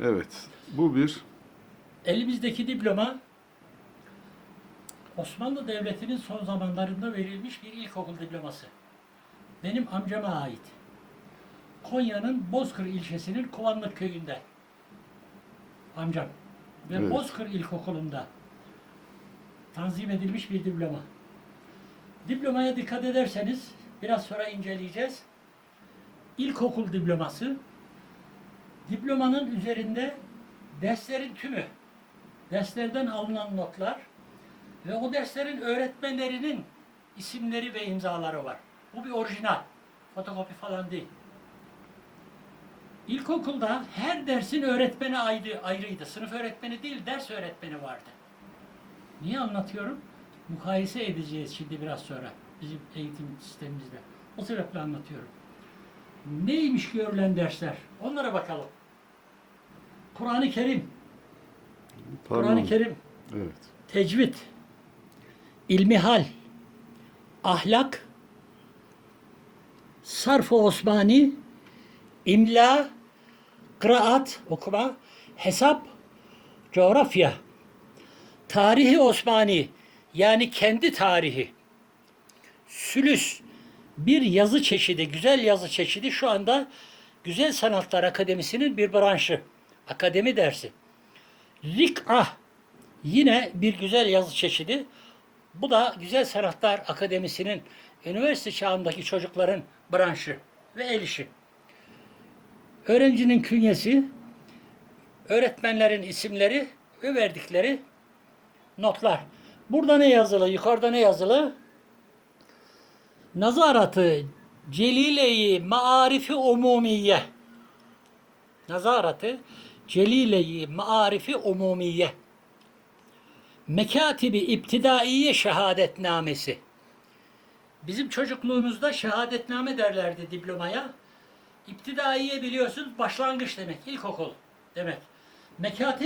Evet. Bu bir. Elimizdeki diploma Osmanlı Devleti'nin son zamanlarında verilmiş bir ilkokul diploması. Benim amcama ait. Konya'nın Bozkır ilçesinin Kovanlık köyünde. Amcam. Ve Evet. Bozkır İlkokulu'nda tanzim edilmiş bir diploma. Diplomaya dikkat ederseniz biraz sonra inceleyeceğiz. İlkokul diploması. Diplomanın üzerinde derslerin tümü, derslerden alınan notlar ve o derslerin öğretmenlerinin isimleri ve imzaları var. Bu bir orijinal. Fotokopi falan değil. İlkokulda her dersin öğretmeni ayrı, ayrıydı. Sınıf öğretmeni değil, ders öğretmeni vardı. Niye anlatıyorum? Mukayese edeceğiz şimdi biraz sonra bizim eğitim sistemimizde. O sebeple anlatıyorum. Neymiş görülen dersler? Onlara bakalım. Kur'an-ı Kerim, Kur'an-ı. Kerim, Evet. tecvid, ilmihal, ahlak, sarf-ı Osmani, imla, kıraat, okuma, hesap, coğrafya, tarihi Osmani, yani kendi tarihi, sülüs, bir yazı çeşidi, güzel yazı çeşidi şu anda Güzel Sanatlar Akademisi'nin bir branşı, akademi dersi. Rik'ah, Yine bir güzel yazı çeşidi. Bu da Güzel Sanatlar Akademisi'nin üniversite çağındaki çocukların branşı ve el işi. Öğrencinin künyesi, öğretmenlerin isimleri ve verdikleri notlar. Burada ne yazılı? Yukarıda ne yazılı? Nazaratı Celile-i Maarifi Umumiye. Nazaratı Celile-i Maarifi Umumiye. Mekatibi İptidaiye Şehadetnamesi. Bizim çocukluğumuzda şehadetname derlerdi diplomaya. İptidaiye biliyorsunuz başlangıç demek, ilkokul demek. Mekatip